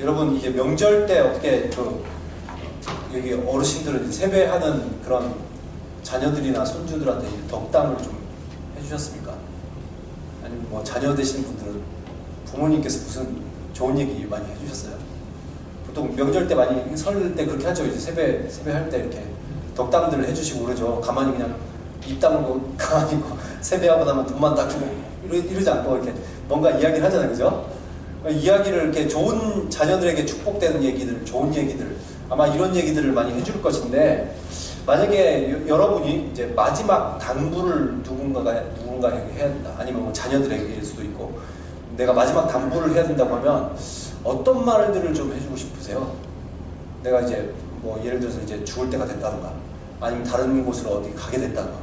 여러분 이제 명절 때 어떻게 그 여기 어르신들은 세배하는 그런 자녀들이나 손주들한테 덕담을 좀 해주셨습니까? 아니면 뭐 자녀 되시는 분들은 부모님께서 무슨 좋은 얘기 많이 해주셨어요? 보통 명절 때 많이 설 때 그렇게 하죠. 이제 세배 세배할 때 이렇게 덕담들을 해주시고 그러죠. 가만히 그냥 입 다물고 가만히 있고 세배하고 나면 돈만 딱 주고 이러, 이러지 않고 이렇게 뭔가 이야기를 하잖아요, 그죠? 이야기를 이렇게 좋은 자녀들에게 축복되는 얘기들, 좋은 얘기들 아마 이런 얘기들을 많이 해줄 것인데 만약에 여- 여러분이 이제 마지막 당부를 누군가가 누군가에게 해야 된다, 아니면 뭐 자녀들에게일 수도 있고 내가 마지막 당부를 해야 된다고 하면 어떤 말들을 좀 해주고 싶으세요? 내가 이제 뭐 예를 들어서 이제 죽을 때가 됐다던가 아니면 다른 곳으로 어디 가게 됐다던가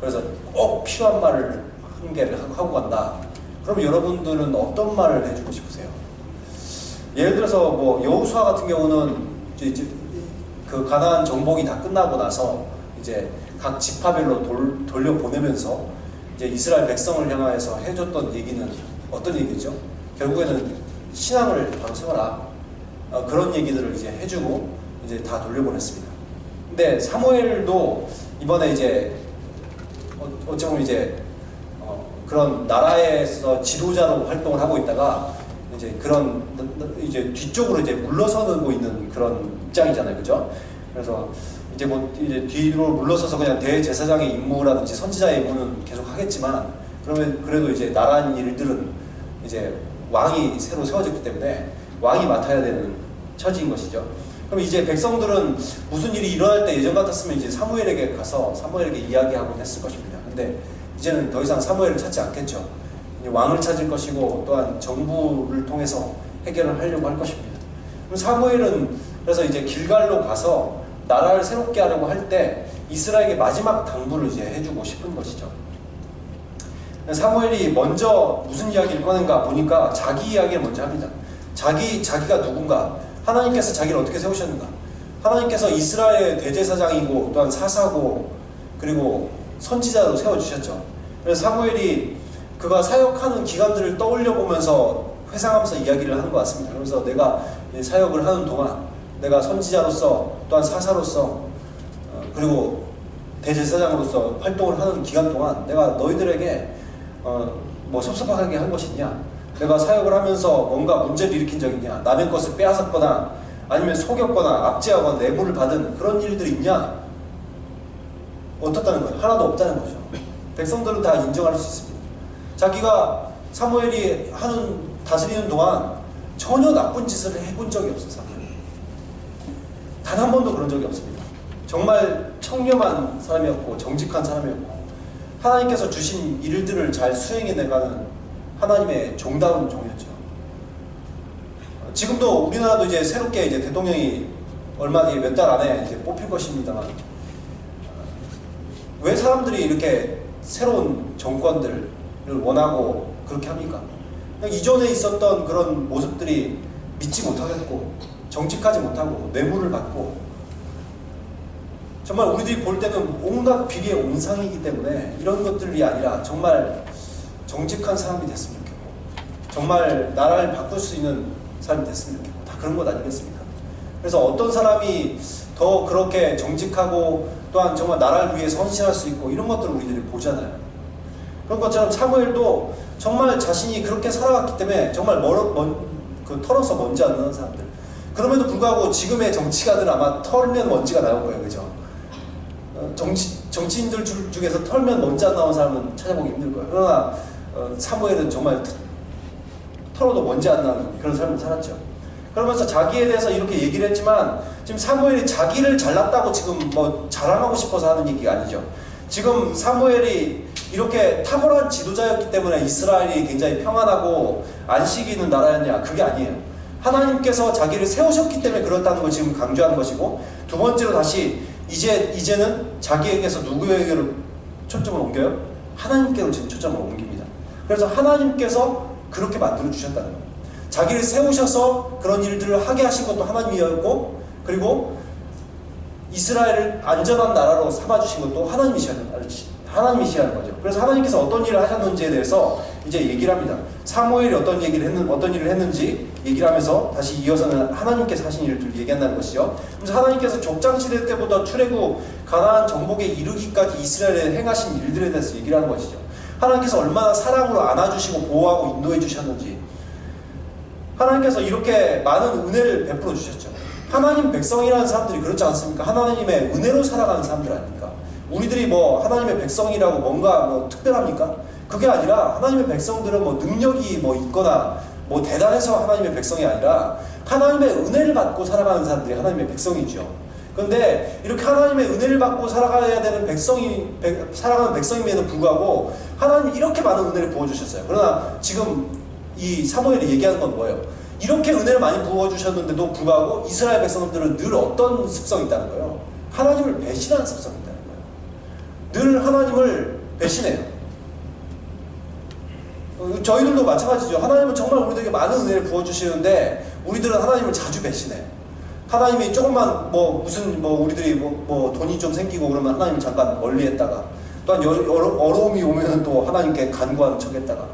그래서 꼭 필요한 말을 한 개를 하고 간다. 그럼 여러분들은 어떤 말을 해주고 싶으세요? 예를 들어서 뭐 여호수아 같은 경우는 이제, 그 가나안 정복이 다 끝나고 나서 이제 각 지파별로 돌, 돌려 보내면서 이제 이스라엘 백성을 향하여서 해줬던 얘기는 어떤 얘기죠? 결국에는 신앙을 바로 세워라 어, 그런 얘기들을 이제 해주고 이제 다 돌려보냈습니다. 근데 사무엘도 이번에 이제 어, 어찌 보면 이제 어, 그런 나라에서 지도자로 활동을 하고 있다가 이제 그런 이제 뒤쪽으로 이제 물러서고 있는 그런 입장이잖아요, 그죠? 그래서 이제 뭐 이제 뒤로 물러서서 그냥 대제사장의 임무라든지 선지자의 임무는 계속 하겠지만 그러면 그래도 이제 나라 일들은 이제 왕이 새로 세워졌기 때문에 왕이 맡아야 되는 처지인 것이죠. 그럼 이제 백성들은 무슨 일이 일어날 때 예전 같았으면 이제 사무엘에게 가서 사무엘에게 이야기하고 했을 것입니다. 근데 이제는 더 이상 사무엘을 찾지 않겠죠. 왕을 찾을 것이고 또한 정부를 통해서 해결을 하려고 할 것입니다. 사무엘은 그래서 이제 길갈로 가서 나라를 새롭게 하려고 할 때 이스라엘에게 마지막 당부를 이제 해주고 싶은 것이죠. 사무엘이 먼저 무슨 이야기를 꺼낸가 보니까 자기 이야기를 먼저 합니다. 자기 자기가 누군가 하나님께서 자기를 어떻게 세우셨는가 하나님께서 이스라엘 대제사장이고 또한 사사고 그리고 선지자로 세워주셨죠. 그래서 사무엘이 그가 사역하는 기간들을 떠올려 보면서 회상하면서 이야기를 하는 것 같습니다. 그래서 내가 이 사역을 하는 동안 내가 선지자로서 또한 사사로서 어, 그리고 대제사장으로서 활동을 하는 기간 동안 내가 너희들에게 어, 뭐 섭섭하게 한 것이 있냐? 내가 사역을 하면서 뭔가 문제를 일으킨 적 있냐? 남의 것을 빼앗았거나 아니면 속였거나 압제하거나 뇌물을 받은 그런 일들이 있냐? 어떻다는 거예요? 하나도 없다는 거죠. 백성들은 다 인정할 수 있습니다. 자기가 사무엘이 하는 다스리는 동안 전혀 나쁜 짓을 해본 적이 없어요. 단 한 번도 그런 적이 없습니다. 정말 청렴한 사람이었고 정직한 사람이었고 하나님께서 주신 일들을 잘 수행해 나가는 하나님의 종다운 종이었죠. 어, 지금도 우리나라도 이제 새롭게 이제 대통령이 얼마 뒤에 몇 달 안에 이제 뽑힐 것입니다만 어, 왜 사람들이 이렇게 새로운 정권들을 원하고 그렇게 합니까? 이전에 있었던 그런 모습들이 믿지 못하겠고 정직하지 못하고 뇌물을 받고 정말 우리들이 볼 때는 온갖 비리의 온상이기 때문에 이런 것들이 아니라 정말 정직한 사람이 됐으면 좋겠고 정말 나라를 바꿀 수 있는 사람이 됐으면 좋겠고 다 그런 것 아니겠습니까? 그래서 어떤 사람이 더 그렇게 정직하고 또한 정말 나라를 위해 헌신할 수 있고 이런 것들을 우리들이 보잖아요. 그런 것처럼 사무엘도 정말 자신이 그렇게 살아왔기 때문에 정말 멀어, 먼, 그 털어서 먼지 안 나는 사람들. 그럼에도 불구하고 지금의 정치가들은 아마 털면 먼지가 나올 거예요. 그죠? 어, 정치, 정치인들 중- 중에서 털면 먼지 안 나온 사람은 찾아보기 힘들 거예요. 그러나 어, 사무엘은 정말 털- 털어도 먼지 안 나는 그런 삶을 살았죠. 그러면서 자기에 대해서 이렇게 얘기를 했지만 지금 사무엘이 자기를 잘났다고 지금 뭐 자랑하고 싶어서 하는 얘기가 아니죠. 지금 사무엘이 이렇게 탁월한 지도자였기 때문에 이스라엘이 굉장히 평안하고 안식이 있는 나라였냐 그게 아니에요. 하나님께서 자기를 세우셨기 때문에 그렇다는 걸 지금 강조하는 것이고 두 번째로 다시 이제 이제는 자기에게서 누구에게로 초점을 옮겨요? 하나님께로 지금 초점을 옮깁니다. 그래서 하나님께서 그렇게 만들어 주셨다는 거예요. 자기를 세우셔서 그런 일들을 하게 하신 것도 하나님이었고 그리고 이스라엘을 안전한 나라로 삼아주신 것도 하나님이시라는 거죠. 그래서 하나님께서 어떤 일을 하셨는지에 대해서 이제 얘기를 합니다. 사무엘이 어떤 얘기를 했는 어떤 일을 했는지 얘기를 하면서 다시 이어서는 하나님께서 하신 일을 좀 얘기한다는 것이죠. 그래서 하나님께서 족장 시대 때부터 출애굽 가나안 정복에 이르기까지 이스라엘에 행하신 일들에 대해서 얘기를 하는 것이죠. 하나님께서 얼마나 사랑으로 안아주시고 보호하고 인도해 주셨는지 하나님께서 이렇게 많은 은혜를 베풀어 주셨죠. 하나님 백성이라는 사람들이 그렇지 않습니까? 하나님의 은혜로 살아가는 사람들 아닙니까? 우리들이 뭐 하나님의 백성이라고 뭔가 뭐 특별합니까? 그게 아니라 하나님의 백성들은 뭐 능력이 뭐 있거나 뭐 대단해서 하나님의 백성이 아니라 하나님의 은혜를 받고 살아가는 사람들이 하나님의 백성이죠. 그런데 이렇게 하나님의 은혜를 받고 살아가야 되는 백성이 백, 살아가는 백성임에도 불구하고 하나님이 이렇게 많은 은혜를 부어주셨어요. 그러나 지금 이 사무엘이 얘기하는 건 뭐예요? 이렇게 은혜를 많이 부어주셨는데도 불구하고 이스라엘 백성들은 늘 어떤 습성이 있다는 거예요? 하나님을 배신하는 습성이 있다는 거예요. 늘 하나님을 배신해요. 어, 저희들도 마찬가지죠. 하나님은 정말 우리들에게 많은 은혜를 부어주시는데 우리들은 하나님을 자주 배신해요. 하나님이 조금만 뭐 무슨 뭐 우리들이 뭐, 뭐 돈이 좀 생기고 그러면 하나님을 잠깐 멀리했다가 또한 어려움이 오면 또 하나님께 간구하는 척했다가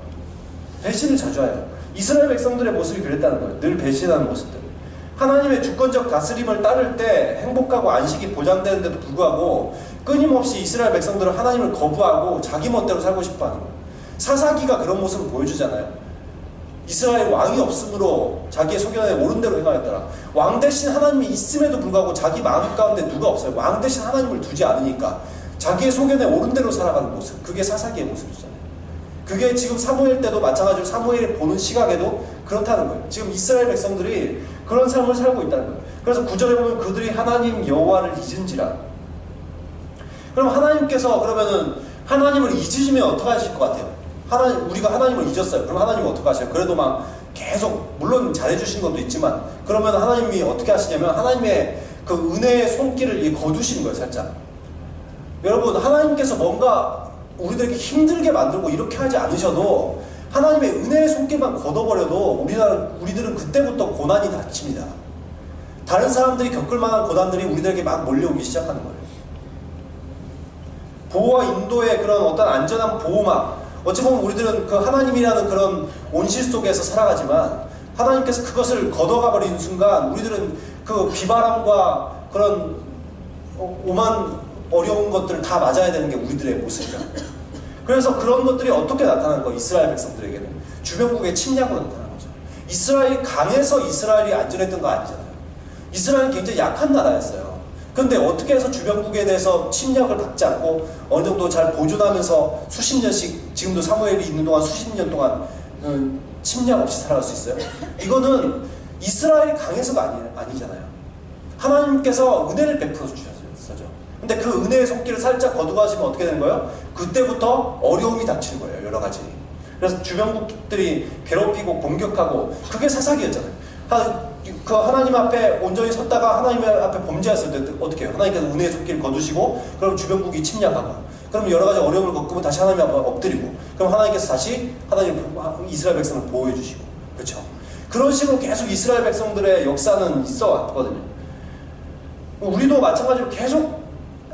배신을 자주 해요. 이스라엘 백성들의 모습이 그랬다는 거예요. 늘 배신하는 모습들. 하나님의 주권적 다스림을 따를 때 행복하고 안식이 보장되는데도 불구하고 끊임없이 이스라엘 백성들은 하나님을 거부하고 자기 멋대로 살고 싶어 하는 거예요. 사사기가 그런 모습을 보여주잖아요. 이스라엘 왕이 없으므로 자기의 소견에 옳은 대로 행하였더라. 왕 대신 하나님이 있음에도 불구하고 자기 마음 가운데 누가 없어요. 왕 대신 하나님을 두지 않으니까 자기의 소견에 옳은 대로 살아가는 모습. 그게 사사기의 모습이잖아요. 그게 지금 사무엘 때도 마찬가지로 사무엘이 보는 시각에도 그렇다는 거예요. 지금 이스라엘 백성들이 그런 삶을 살고 있다는 거예요. 그래서 구절에 보면 그들이 하나님 여호와를 잊은지라. 그럼 하나님께서 그러면은 하나님을 잊으시면 어떻게 하실 것 같아요? 하나님 우리가 하나님을 잊었어요. 그럼 하나님은 어떻게 하세요? 그래도 막 계속 물론 잘해 주신 것도 있지만 그러면 하나님이 어떻게 하시냐면 하나님의 그 은혜의 손길을 거두시는 거예요, 살짝. 여러분 하나님께서 뭔가 우리들에게 힘들게 만들고 이렇게 하지 않으셔도 하나님의 은혜의 손길만 걷어버려도 우리나라, 우리들은 그때부터 고난이 닥칩니다. 다른 사람들이 겪을 만한 고난들이 우리들에게 막 몰려오기 시작하는 거예요. 보호와 인도의 그런 어떤 안전한 보호막, 어찌 보면 우리들은 그 하나님이라는 그런 온실 속에서 살아가지만 하나님께서 그것을 걷어가 버리는 순간 우리들은 그 비바람과 그런 오만 어려운 것들을 다 맞아야 되는 게 우리들의 모습이다. 그래서 그런 것들이 어떻게 나타나는 거 이스라엘 백성들에게는 주변국의 침략으로 나타나는 거죠. 이스라엘이 강해서 이스라엘이 안전했던 거 아니잖아요. 이스라엘은 굉장히 약한 나라였어요. 근데 어떻게 해서 주변국에 대해서 침략을 받지 않고 어느 정도 잘 보존하면서 수십 년씩 지금도 사무엘이 있는 동안 수십 년 동안 음, 침략 없이 살아갈 수 있어요? 이거는 이스라엘이 강해서가 아니, 아니잖아요. 하나님께서 은혜를 베풀어 주셨어요. 근데 그 은혜의 손길을 살짝 거두가시면 어떻게 되는 거예요? 그때부터 어려움이 닥치는 거예요. 여러 가지. 그래서 주변국들이 괴롭히고 공격하고 그게 사사기였잖아요. 그 하나님 앞에 온전히 섰다가 하나님 앞에 범죄했을 때 어떻게 해요? 하나님께서 은혜의 손길을 거두시고 그럼 주변국이 침략하고 그럼 여러 가지 어려움을 겪으면 다시 하나님 앞에 엎드리고 그럼 하나님께서 다시 하나님 이스라엘 백성을 보호해 주시고 그렇죠? 그런 식으로 계속 이스라엘 백성들의 역사는 있어 왔거든요. 우리도 마찬가지로 계속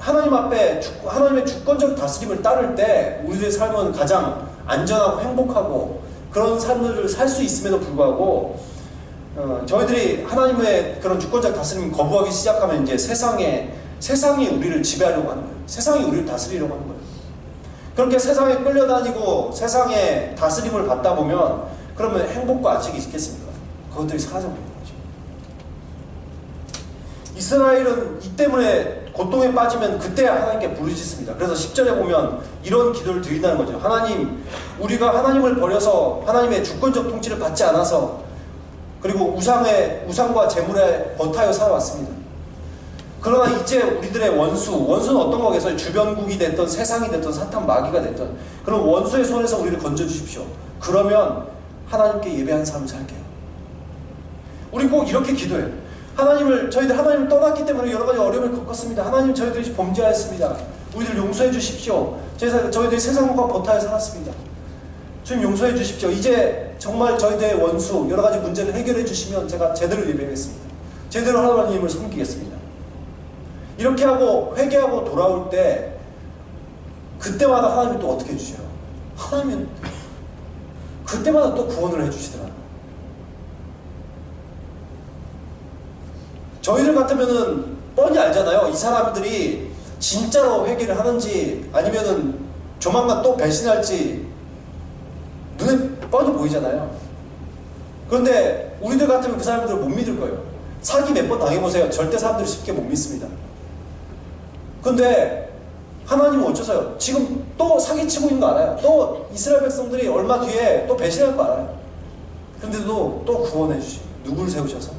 하나님 앞에 주, 하나님의 주권적 다스림을 따를 때 우리들의 삶은 가장 안전하고 행복하고 그런 삶을 살 수 있음에도 불구하고 어, 저희들이 하나님의 그런 주권적 다스림 거부하기 시작하면 이제 세상에 세상이 우리를 지배하려고 하는 거예요. 세상이 우리를 다스리려고 하는 거예요. 그렇게 세상에 끌려다니고 세상에 다스림을 받다 보면 그러면 행복과 안식이 있겠습니까? 그것들이 사라져버립니다. 이스라엘은 이 때문에 고통에 빠지면 그때 하나님께 부르짖습니다. 그래서 10절에 보면 이런 기도를 드린다는 거죠. 하나님, 우리가 하나님을 버려서 하나님의 주권적 통치를 받지 않아서 그리고 우상의 우상과 재물에 버타여 살아왔습니다. 그러나 이제 우리들의 원수, 원수는 어떤 거겠어요? 주변국이 됐던 세상이 됐던 사탄 마귀가 됐던 그런 원수의 손에서 우리를 건져 주십시오. 그러면 하나님께 예배한 삶을 살게요. 우리 꼭 이렇게 기도해요. 하나님을 저희들 하나님을 떠났기 때문에 여러 가지 어려움을 겪었습니다. 하나님 저희들이 범죄하였습니다. 우리들 용서해 주십시오. 저희, 저희들이 세상과 버타에 살았습니다. 주님 용서해 주십시오. 이제 정말 저희들의 원수 여러 가지 문제를 해결해 주시면 제가 제대로 예배하겠습니다. 제대로 하나님을 섬기겠습니다. 이렇게 하고 회개하고 돌아올 때 그때마다 하나님이 또 어떻게 해주셔요? 하나님은 그때마다 또 구원을 해주시더라. 저희들 같으면은 뻔히 알잖아요. 이 사람들이 진짜로 회개를 하는지 아니면은 조만간 또 배신할지 눈에 뻔히 보이잖아요. 그런데 우리들 같으면 그 사람들을 못 믿을 거예요. 사기 몇 번 당해보세요. 절대 사람들이 쉽게 못 믿습니다. 근데 하나님은 어쩌세요? 지금 또 사기치고 있는 거 알아요. 또 이스라엘 백성들이 얼마 뒤에 또 배신할 거 알아요. 근데도 또 구원해 주시. 누구를 세우셔서?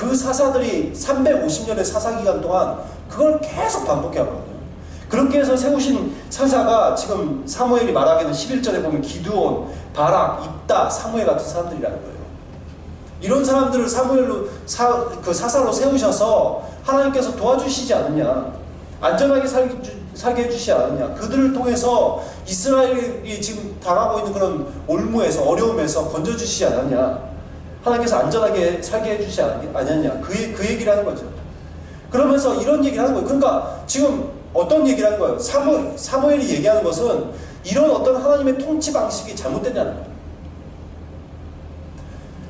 그 사사들이 350년의 사사 기간 동안 그걸 계속 반복해 왔거든요. 그렇게 해서 세우신 사사가 지금 사무엘이 말하기는 11절에 보면 기드온, 바락, 입다, 사무엘 같은 사람들이라는 거예요. 이런 사람들을 사무엘로 사, 그 사사로 세우셔서 하나님께서 도와주시지 않느냐 안전하게 살게, 살게 해주시지 않느냐 그들을 통해서 이스라엘이 지금 당하고 있는 그런 올무에서 어려움에서 건져주시지 않았냐 하나님께서 안전하게 살게 해주시지 않았냐 그, 그 얘기를 하는 거죠 그러면서 이런 얘기를 하는 거예요 그러니까 지금 어떤 얘기를 하는 거예요 사무, 사무엘이 얘기하는 것은 이런 어떤 하나님의 통치 방식이 잘못됐냐는 거예요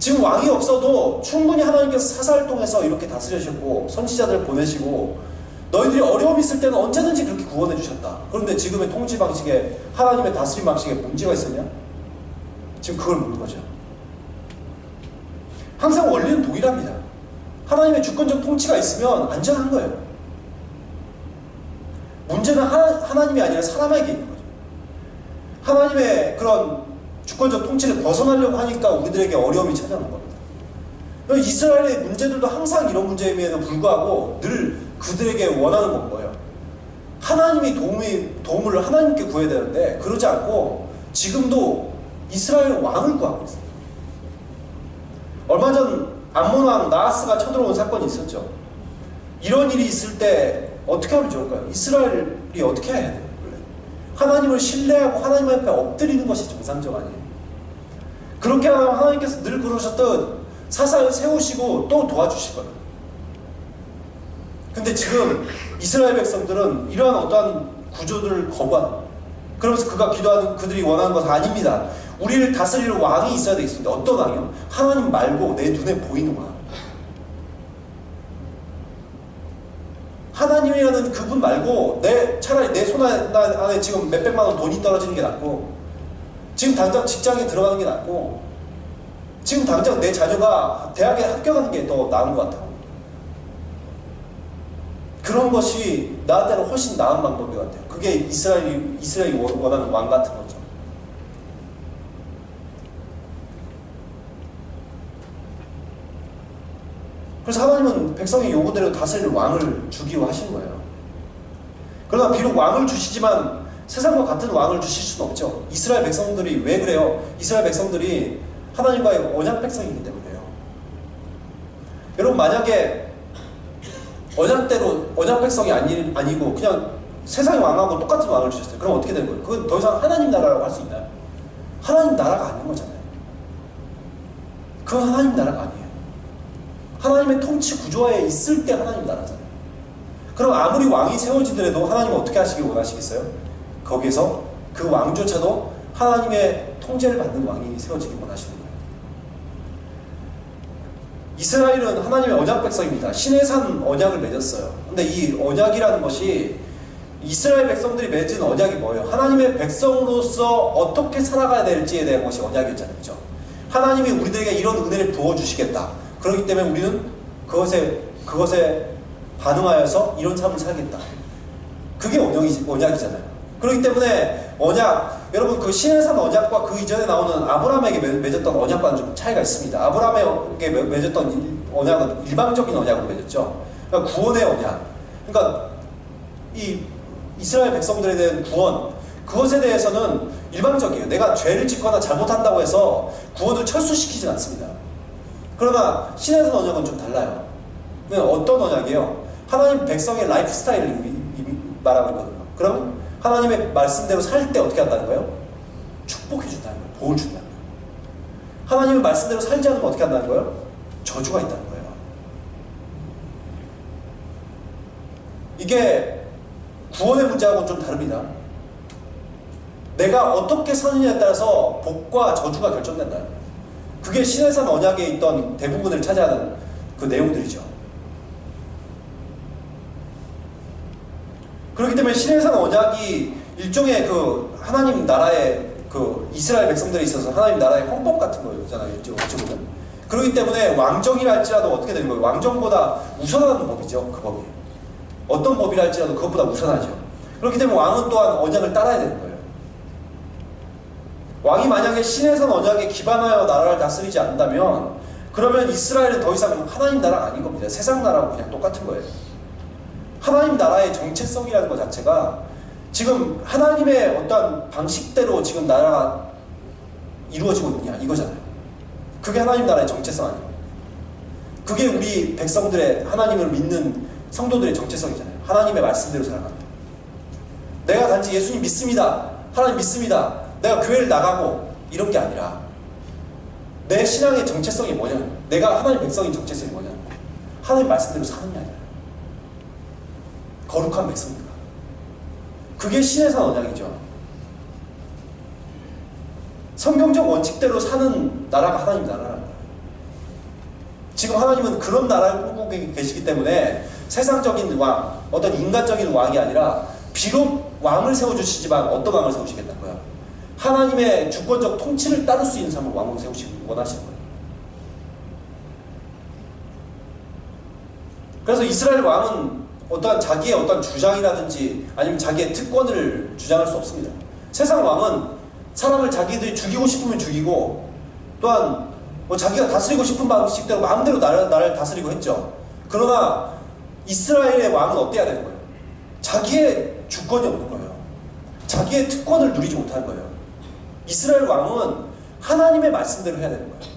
지금 왕이 없어도 충분히 하나님께서 사사를 통해서 이렇게 다스리셨고 선지자들을 보내시고 너희들이 어려움이 있을 때는 언제든지 그렇게 구원해 주셨다. 그런데 지금의 통치 방식에 하나님의 다스림 방식에 문제가 있었냐? 지금 그걸 묻는 거죠. 항상 원리는 동일합니다. 하나님의 주권적 통치가 있으면 안전한 거예요. 문제는 하나, 하나 님이 아니라 사람에게 있는 거죠. 하나님의 그런 주권적 통치를 벗어나려고 하니까 우리들에게 어려움이 찾아오는 겁니다. 이스라엘의 문제들도 항상 이런 문제임에도 불구하고 늘 그들에게 원하는 건 뭐예요? 하나님이 도움이, 도움을 하나님께 구해야 되는데 그러지 않고 지금도 이스라엘 왕을 구하고 있어요. 얼마 전 암몬 왕 나하스가 쳐들어온 사건이 있었죠. 이런 일이 있을 때 어떻게 하면 좋을까요? 이스라엘이 어떻게 해야 돼요? 하나님을 신뢰하고 하나님 앞에 엎드리는 것이 정상적 아니에요. 그렇게 하면 하나님께서 늘 그러셨던 사사를 세우시고 또 도와주실 거예요. 근데 지금 이스라엘 백성들은 이러한 어떠한 구조들을 거부하는 그러면서 그가 기도하는 그들이 원하는 것은 아닙니다. 우리를 다스릴 왕이 있어야 되겠습니다. 어떤 왕이요? 하나님 말고 내 눈에 보이는 왕. 하나님이라는 그분 말고 내 차라리 내 손 안에 지금 몇백만 원 돈이 떨어지는 게 낫고 지금 당장 직장에 들어가는 게 낫고 지금 당장 내 자녀가 대학에 합격하는 게 더 나은 것 같아요. 그런 것이 나한테는 훨씬 나은 방법인 것 같아요. 그게 이스라엘이, 이스라엘이 원하는 왕 같은 거죠. 그래서 하나님은 백성의 요구대로 다스릴 왕을 주기로 하신 거예요. 그러나 비록 왕을 주시지만 세상과 같은 왕을 주실 수는 없죠. 이스라엘 백성들이 왜 그래요? 이스라엘 백성들이 하나님과의 언약 백성이기 때문에요. 여러분 만약에 언약대로 언약 백성이 아니, 아니고 그냥 세상의 왕하고 똑같은 왕을 주셨어요. 그럼 어떻게 되는 거예요? 그건 더 이상 하나님 나라라고 할 수 있나요? 하나님 나라가 아닌 거잖아요. 그건 하나님 나라가 아니에요. 하나님의 통치 구조에 있을 때 하나님 나라잖아요. 그럼 아무리 왕이 세워지더라도 하나님 어떻게 하시길 원하시겠어요? 거기서 그 왕조차도 하나님의 통제를 받는 왕이 세워지길 원하시는. 이스라엘은 하나님의 언약 백성입니다. 신의 산 언약을 맺었어요. 근데 이 언약이라는 것이 이스라엘 백성들이 맺은 언약이 뭐예요? 하나님의 백성으로서 어떻게 살아가야 될지에 대한 것이 언약이었잖아요. 그죠? 하나님이 우리들에게 이런 은혜를 부어주시겠다. 그렇기 때문에 우리는 그것에, 그것에 반응하여서 이런 삶을 살겠다. 그게 언약이, 언약이잖아요. 그렇기 때문에 언약, 여러분 그 신의 산 언약과 그 이전에 나오는 아브라함에게 맺었던 언약과는 좀 차이가 있습니다. 아브라함에게 맺었던 언약은 일방적인 언약으로 맺었죠. 그러니까 구원의 언약. 그러니까 이 이스라엘 백성들에 대한 구원, 그것에 대해서는 일방적이에요. 내가 죄를 짓거나 잘못한다고 해서 구원을 철수시키지 않습니다. 그러나 산 언약은 좀 달라요. 어떤 언약이에요? 하나님 백성의 라이프 스타일을 말하고 있거든요. 그럼 하나님의 말씀대로 살 때 어떻게 한다는 거예요? 축복해 준다는 거예요. 복을 준다는 거예요. 하나님의 말씀대로 살지 않으면 어떻게 한다는 거예요? 저주가 있다는 거예요. 이게 구원의 문제하고는 좀 다릅니다. 내가 어떻게 사느냐에 따라서 복과 저주가 결정된다. 그게 신해산 언약에 있던 대부분을 차지하는 그 내용들이죠. 그렇기 때문에 신해산 언약이 일종의 그 하나님 나라의 그 이스라엘 백성들에 있어서 하나님 나라의 헌법 같은 거잖아요. 어찌 보면. 그렇기 때문에 왕정이랄지라도 어떻게 되는 거예요? 왕정보다 우선하는 법이죠. 그 법이. 어떤 법이랄지라도 그것보다 우선하죠. 그렇기 때문에 왕은 또한 언약을 따라야 되는 거예요. 왕이 만약에 신해선 언약에 기반하여 나라를 다스리지 않는다면 그러면 이스라엘은 더 이상 하나님 나라가 아닌 겁니다. 세상 나라하고 그냥 똑같은 거예요. 하나님 나라의 정체성이라는 것 자체가 지금 하나님의 어떤 방식대로 지금 나라가 이루어지고 있냐 이거잖아요. 그게 하나님 나라의 정체성 아니에요. 그게 우리 백성들의 하나님을 믿는 성도들의 정체성이잖아요. 하나님의 말씀대로 살아갑니다. 내가 단지 예수님 믿습니다. 하나님 믿습니다. 내가 교회를 나가고 이런 게 아니라 내 신앙의 정체성이 뭐냐? 내가 하나님 백성인 정체성이 뭐냐? 하나님 말씀대로 사는 게 아니라 거룩한 백성입니다. 그게 신의 산 언약이죠. 성경적 원칙대로 사는 나라가 하나님 나라라는 거예요. 지금 하나님은 그런 나라를 꾸고 계시기 때문에 세상적인 왕, 어떤 인간적인 왕이 아니라 비록 왕을 세워주시지만 어떤 왕을 세우시겠다고요? 하나님의 주권적 통치를 따를 수 있는 사람을 왕으로 세우시기 원하시는 거예요. 그래서 이스라엘 왕은 어떠한 자기의 어떤 주장이라든지 아니면 자기의 특권을 주장할 수 없습니다. 세상 왕은 사람을 자기들이 죽이고 싶으면 죽이고 또한 뭐 자기가 다스리고 싶은 방식대로 마음대로 나를, 나를 다스리고 했죠. 그러나 이스라엘의 왕은 어때야 되는 거예요? 자기의 주권이 없는 거예요. 자기의 특권을 누리지 못하는 거예요. 이스라엘 왕은 하나님의 말씀대로 해야 되는 거예요.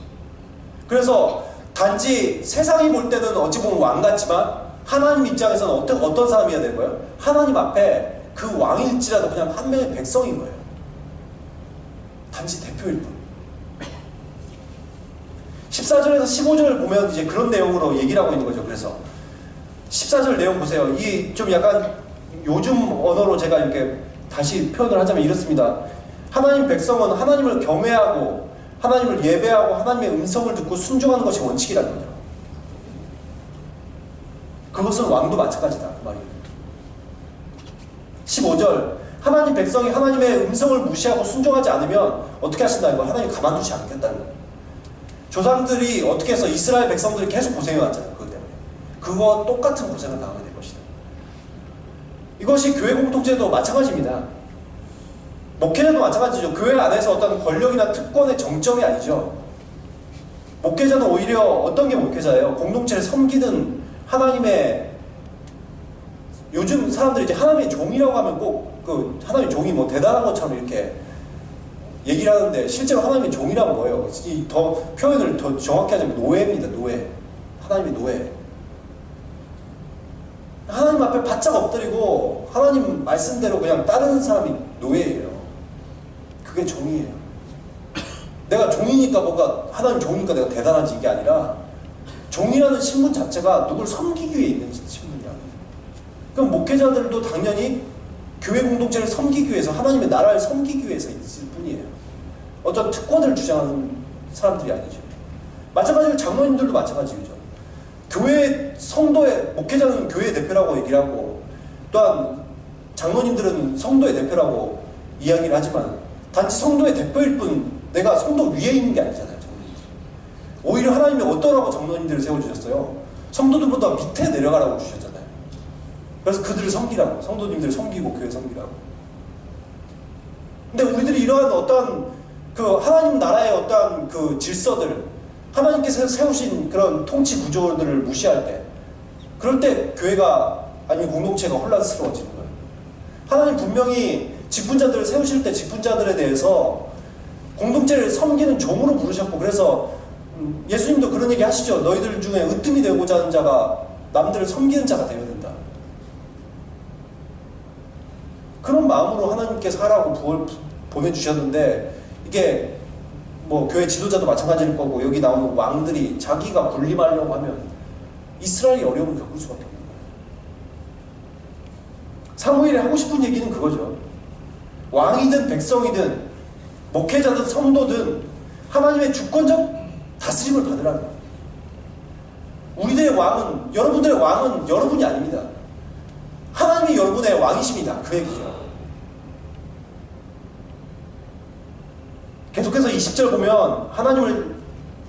그래서 단지 세상이 볼 때는 어찌 보면 왕 같지만 하나님 입장에서는 어떤, 어떤 사람이어야 되는 거예요? 하나님 앞에 그 왕일지라도 그냥 한 명의 백성인 거예요. 단지 대표일 뿐. 14절에서 15절을 보면 이제 그런 내용으로 얘기를 하고 있는 거죠. 그래서 14절 내용 보세요. 이 좀 약간 요즘 언어로 제가 이렇게 다시 표현을 하자면 이렇습니다. 하나님 백성은 하나님을 경외하고 하나님을 예배하고 하나님의 음성을 듣고 순종하는 것이 원칙이라는 거죠. 그것은 왕도 마찬가지다. 그 말이에요. 15절 하나님 백성이 하나님의 음성을 무시하고 순종하지 않으면 어떻게 하신다는 거 하나님 가만두지 않겠다는 거예요. 조상들이 어떻게 해서 이스라엘 백성들이 계속 고생해왔잖아요. 그것 때문에. 그거 똑같은 고생을 당하게 될 것이다. 이것이 교회 공동체도 마찬가지입니다. 목회자도 마찬가지죠. 교회 안에서 어떤 권력이나 특권의 정점이 아니죠. 목회자는 오히려 어떤 게 목회자예요? 공동체를 섬기는 하나님의 요즘 사람들이 이제 하나님의 종이라고 하면 꼭 그 하나님의 종이 뭐 대단한 것처럼 이렇게 얘기를 하는데 실제로 하나님의 종이란 뭐예요? 더 표현을 더 정확히 하자면 노예입니다. 노예. 하나님의 노예. 하나님 앞에 바짝 엎드리고 하나님 말씀대로 그냥 따르는 사람이 노예예요. 그게 종이에요. 내가 종이니까 뭔가 하나님 종이니까 내가 대단하지 이게 아니라 종이라는 신분 자체가 누굴 섬기기 위해 있는 신분이야. 그럼 목회자들도 당연히 교회 공동체를 섬기기 위해서 하나님의 나라를 섬기기 위해서 있을 뿐이에요. 어떤 특권을 주장하는 사람들이 아니죠. 마찬가지로 장로님들도 마찬가지죠. 교회 성도의 목회자는 교회 대표라고 얘기를 하고 또한 장로님들은 성도의 대표라고 이야기를 하지만 단지 성도의 대표일 뿐 내가 성도 위에 있는 게 아니잖아요. 오히려 하나님이 어떠라고 장로님들을 세워주셨어요? 성도들보다 밑에 내려가라고 주셨잖아요. 그래서 그들을 섬기라고, 성도님들을 섬기고 교회 섬기라고. 근데 우리들이 이러한 어떤 그 하나님 나라의 어떤 그 질서들, 하나님께서 세우신 그런 통치 구조들을 무시할 때, 그럴 때 교회가 아니면 공동체가 혼란스러워지는 거예요. 하나님 분명히 직분자들을 세우실 때 직분자들에 대해서 공동체를 섬기는 종으로 부르셨고 그래서 음, 예수님도 그런 얘기 하시죠. 너희들 중에 으뜸이 되고자 하는 자가 남들을 섬기는 자가 되어야 된다. 그런 마음으로 하나님께서 하라고 부을 보내주셨는데 이게 뭐 교회 지도자도 마찬가지일 거고 여기 나오는 왕들이 자기가 군림하려고 하면 이스라엘이 어려움을 겪을 수밖에 없는 거예요. 사무엘이 하고 싶은 얘기는 그거죠. 왕이든 백성이든 목회자든 성도든 하나님의 주권적 다스림을 받으라는 거예요. 우리들의 왕은 여러분들의 왕은 여러분이 아닙니다. 하나님이 여러분의 왕이십니다. 그 얘기죠. 계속해서 20절 보면 하나님을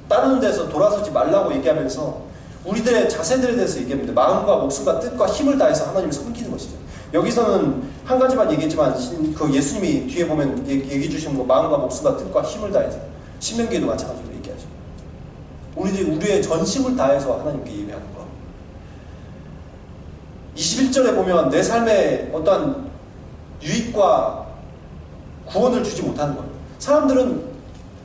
따르는 데서 돌아서지 말라고 얘기하면서 우리들의 자세들에 대해서 얘기합니다. 마음과 목숨과 뜻과 힘을 다해서 하나님을 섬기는 것이죠. 여기서는 한 가지만 얘기했지만 그 예수님이 뒤에 보면 얘기해 주신 거 마음과 목숨과 뜻과 힘을 다해서 신명기에도 마찬가지로 얘기하죠. 우리들이 우리의 전심을 다해서 하나님께 예배하는 것. 21절에 보면 내 삶에 어떠한 유익과 구원을 주지 못하는 것. 사람들은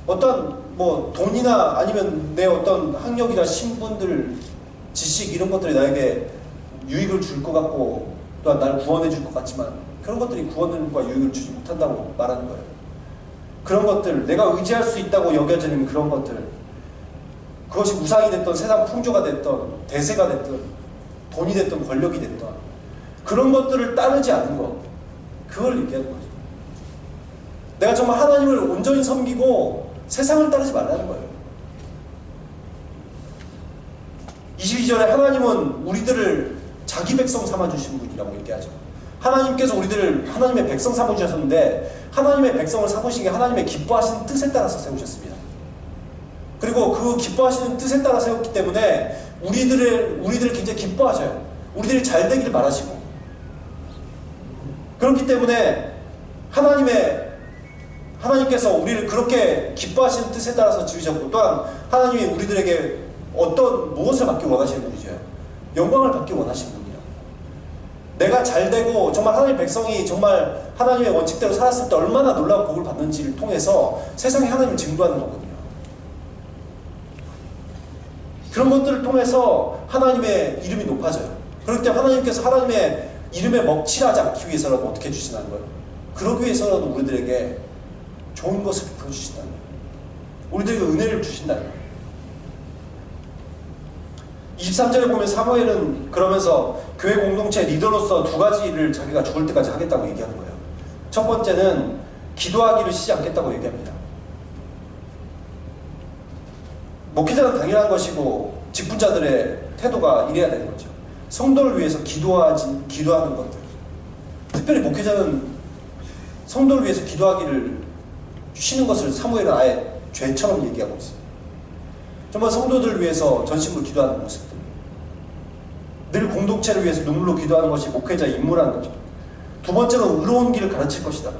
어떤 뭐 돈이나 아니면 내 어떤 학력이나 신분들, 지식 이런 것들이 나에게 유익을 줄 것 같고 또한 나를 구원해 줄 것 같지만 그런 것들이 구원과 유익을 주지 못한다고 말하는 거예요. 그런 것들, 내가 의지할 수 있다고 여겨지는 그런 것들, 그것이 우상이 됐던 세상 풍조가 됐던 대세가 됐던 돈이 됐던 권력이 됐던 그런 것들을 따르지 않는 것, 그걸 얘기하는 거죠. 내가 정말 하나님을 온전히 섬기고 세상을 따르지 말라는 거예요. 22절에 하나님은 우리들을 자기 백성 삼아주신 분이라고 얘기하죠. 하나님께서 우리들을 하나님의 백성 삼으셨는데 하나님의 백성을 삼으신 게 하나님의 기뻐하시는 뜻에 따라서 세우셨습니다. 그리고 그 기뻐하시는 뜻에 따라 세웠기 때문에 우리들을 우리들을 굉장히 기뻐하셔요. 우리들이 잘 되기를 바라시고 그렇기 때문에 하나님의 하나님께서 우리를 그렇게 기뻐하시는 뜻에 따라서 지으셨고 또한 하나님이 우리들에게 어떤 무엇을 받기 원하시는 분이죠? 영광을 받기 원하시는 분이요. 내가 잘 되고 정말 하나님 백성이 정말 하나님의 원칙대로 살았을 때 얼마나 놀라운 복을 받는지를 통해서 세상에 하나님을 증거하는 거거든요. 그런 것들을 통해서 하나님의 이름이 높아져요. 그렇기 때문에 하나님께서 하나님의 이름에 먹칠하지 않기 위해서라도 어떻게 해주시는 거예요? 그러기 위해서라도 우리들에게 좋은 것을 베풀어 주신다는 거예요. 우리들에게 은혜를 주신다는 거예요. 23절에 보면 사무엘은 그러면서 교회 공동체 리더로서 두 가지를 자기가 죽을 때까지 하겠다고 얘기하는 거예요. 첫 번째는 기도하기를 쉬지 않겠다고 얘기합니다. 목회자는 당연한 것이고 직분자들의 태도가 이래야 되는 거죠. 성도를 위해서 기도하지 기도하는 것들. 특별히 목회자는 성도를 위해서 기도하기를 쉬는 것을 사무엘은 아예 죄처럼 얘기하고 있어요. 정말 성도들을 위해서 전심으로 기도하는 모습들. 늘 공동체를 위해서 눈물로 기도하는 것이 목회자의 임무라는 거죠. 두 번째는 의로운 길을 가르칠 것이다.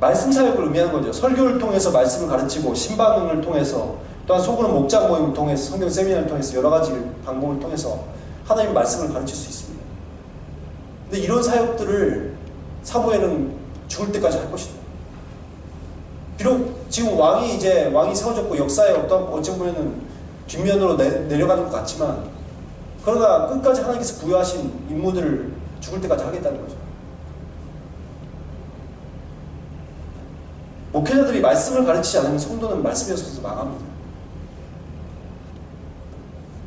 말씀 사역을 의미하는 거죠. 설교를 통해서 말씀을 가르치고 신방을 통해서 또한 속으로 목장 모임을 통해서 성경 세미나를 통해서 여러 가지 방법을 통해서 하나님 말씀을 가르칠 수 있습니다. 근데 이런 사역들을 사무엘은 죽을 때까지 할 것이다. 비록 지금 왕이 이제 왕이 세워졌고 역사에 어떤 어찌 보면은 뒷면으로 내, 내려가는 것 같지만 그러나 끝까지 하나님께서 부여하신 임무들을 죽을 때까지 하겠다는 거죠. 목회자들이 말씀을 가르치지 않으면 성도는 말씀이 없어서 망합니다.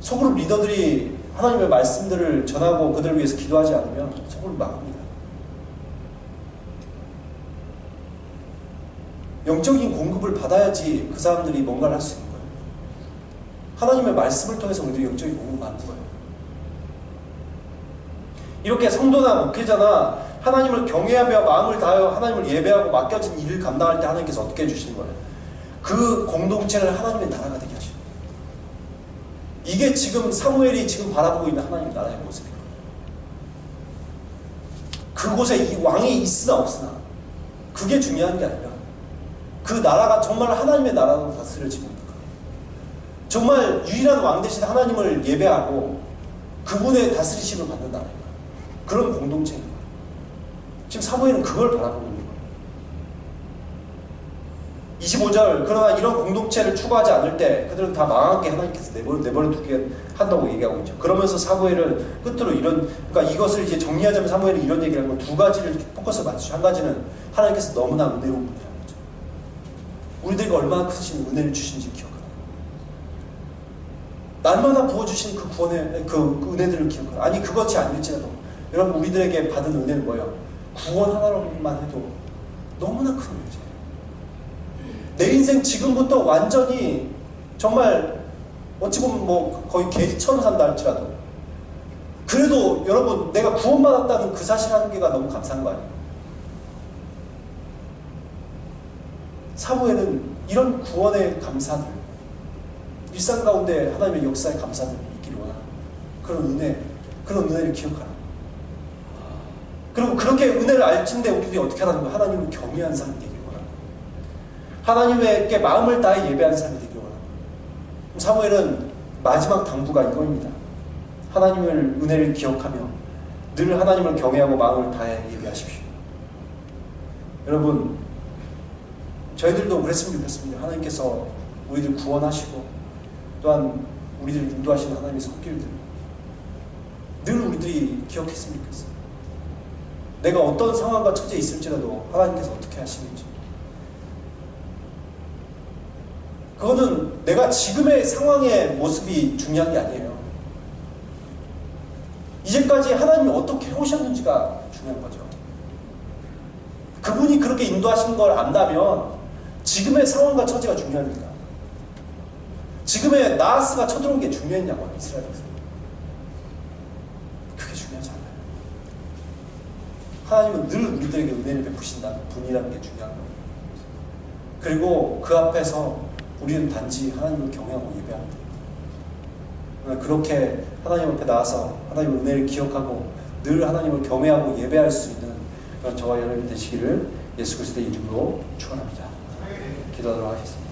속으로 리더들이 하나님의 말씀들을 전하고 그들을 위해서 기도하지 않으면 속으로 망합니다. 영적인 공급을 받아야지 그 사람들이 뭔가를 할 수 있는. 하나님의 말씀을 통해서 우리들이 영적인 공급을 받는 거예요. 이렇게 성도나 목회자나 하나님을 경외하며 마음을 다하여 하나님을 예배하고 맡겨진 일을 감당할 때 하나님께서 어떻게 해주시는 거예요? 그 공동체를 하나님의 나라가 되게 하시는. 이게 지금 사무엘이 지금 바라보고 있는 하나님의 나라의 모습이에요. 그곳에 이 왕이 있으나 없으나 그게 중요한 게 아니라 그 나라가 정말 하나님의 나라로 다스려지고 있는 거예요. 정말 유일한 왕 대신 하나님을 예배하고 그분의 다스리심을 받는 나라예요. 그런 공동체인 거예요. 지금 사무엘은 그걸 바라보고 있는 거예요. 25절 그러나 이런 공동체를 추구하지 않을 때 그들은 다 망하게 하나님께서 내버려, 내버려 두게 한다고 얘기하고 있죠. 그러면서 사무엘은 끝으로 이런 그러니까 이것을 이제 정리하자면 사무엘이 이런 얘기를 하는 두 가지를 포커스 맞추죠. 한 가지는 하나님께서 너무나 은혜로운 분이라는 거죠. 우리들에게 얼마나 크신 은혜를 주신지 기억하라. 날마다 부어주신 그 구원의 그, 그 은혜들을 기억하라. 아니 그것이 아닐지라도 여러분 우리들에게 받은 은혜는 뭐예요? 구원 하나로만 해도 너무나 큰 문제예요. 내 인생 지금부터 완전히 정말 어찌 보면 뭐 거의 개처럼 산다 할지라도 그래도 여러분 내가 구원받았다는 그 사실 한 개가 너무 감사한 거 아니에요? 사무에는 이런 구원의 감사들 일상 가운데 하나님의 역사의 감사들이 있기를 원하는 그런 은혜 그런 은혜를 기억하라 그리고 그렇게 은혜를 알진데 우리들이 어떻게 하라는 거야? 하나님을 경외한 사람이 되기를 원하는 하나님에게 마음을 다해 예배하는 사람이 되기를 원하는 사무엘은 마지막 당부가 이거입니다. 하나님을 은혜를 기억하며 늘 하나님을 경외하고 마음을 다해 예배하십시오. 여러분, 저희들도 그랬으면 좋겠습니다. 하나님께서 우리들 구원하시고 또한 우리들 인도하시는 하나님의 손길들 늘 우리들이 기억했으면 좋겠어요. 내가 어떤 상황과 처지에 있을지라도 하나님께서 어떻게 하시는지 그거는 내가 지금의 상황의 모습이 중요한 게 아니에요. 이제까지 하나님이 어떻게 해오셨는지가 중요한 거죠. 그분이 그렇게 인도하신 걸 안다면 지금의 상황과 처지가 중요합니다. 지금의 나하스가 쳐들어온 게 중요했냐고 이스라엘에서. 그게 중요하지 않아요. 하나님은 늘 우리들에게 은혜를 베푸신다는 분이라는 게 중요한 거예요. 그리고 그 앞에서 우리는 단지 하나님을 경외하고 예배하면 돼요. 그렇게 하나님 앞에 나와서 하나님의 은혜를 기억하고 늘 하나님을 경외하고 예배할 수 있는 그런 저와 여러분이 되시기를 예수 그리스도의 이름으로 축원합니다. 기도하도록 하겠습니다.